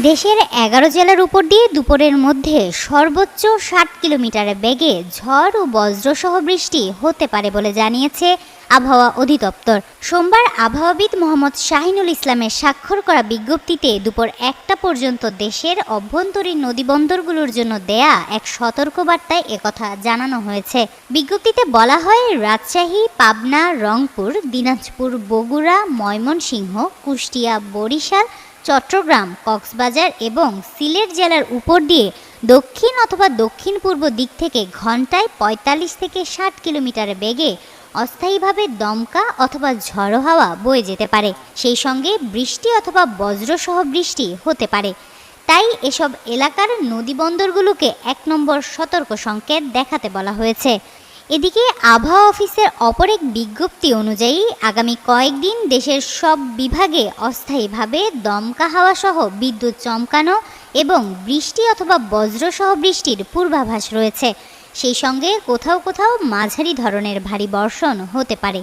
দেশের এগারো জেলার উপর দিয়ে দুপুরের মধ্যে সর্বোচ্চ ষাট কিলোমিটার বেগে ঝড় ও বজ্রসহ বৃষ্টি হতে পারে বলে জানিয়েছে আবহাওয়া অধিদপ্তর। সোমবার আবহাওয়াবিদ মোহাম্মদ শাহিনুল ইসলামের স্বাক্ষর করা বিজ্ঞপ্তিতে দুপুর একটা পর্যন্ত দেশের অভ্যন্তরীণ নদীবন্দরগুলোর জন্য দেয়া এক সতর্কবার্তায় একথা জানানো হয়েছে। বিজ্ঞপ্তিতে বলা হয়, রাজশাহী, পাবনা, রংপুর, দিনাজপুর, বগুড়া, ময়মনসিংহ, কুষ্টিয়া, বরিশাল চট্টগ্রাম, কক্সবাজার এবং সিলেট জেলার উপর দিয়ে দক্ষিণ অথবা দক্ষিণ পূর্ব দিক থেকে ঘন্টায় ৪৫ থেকে ষাট কিলোমিটার বেগে অস্থায়ীভাবে দমকা অথবা ঝড়ো হাওয়া বয়ে যেতে পারে। সেই সঙ্গে বৃষ্টি অথবা বজ্রসহ বৃষ্টি হতে পারে। তাই এসব এলাকার নদীবন্দরগুলোকে এক নম্বর সতর্ক সংকেত দেখাতে বলা হয়েছে। এদিকে আবহাওয়া অফিসের অপর এক বিজ্ঞপ্তি অনুযায়ী আগামী কয়েকদিন দেশের সব বিভাগে অস্থায়ীভাবে দমকা হাওয়া সহ বিদ্যুৎ চমকানো এবং বৃষ্টি অথবা বজ্রসহ বৃষ্টির পূর্বাভাস রয়েছে। সেই সঙ্গে কোথাও কোথাও মাঝারি ধরনের ভারী বর্ষণ হতে পারে।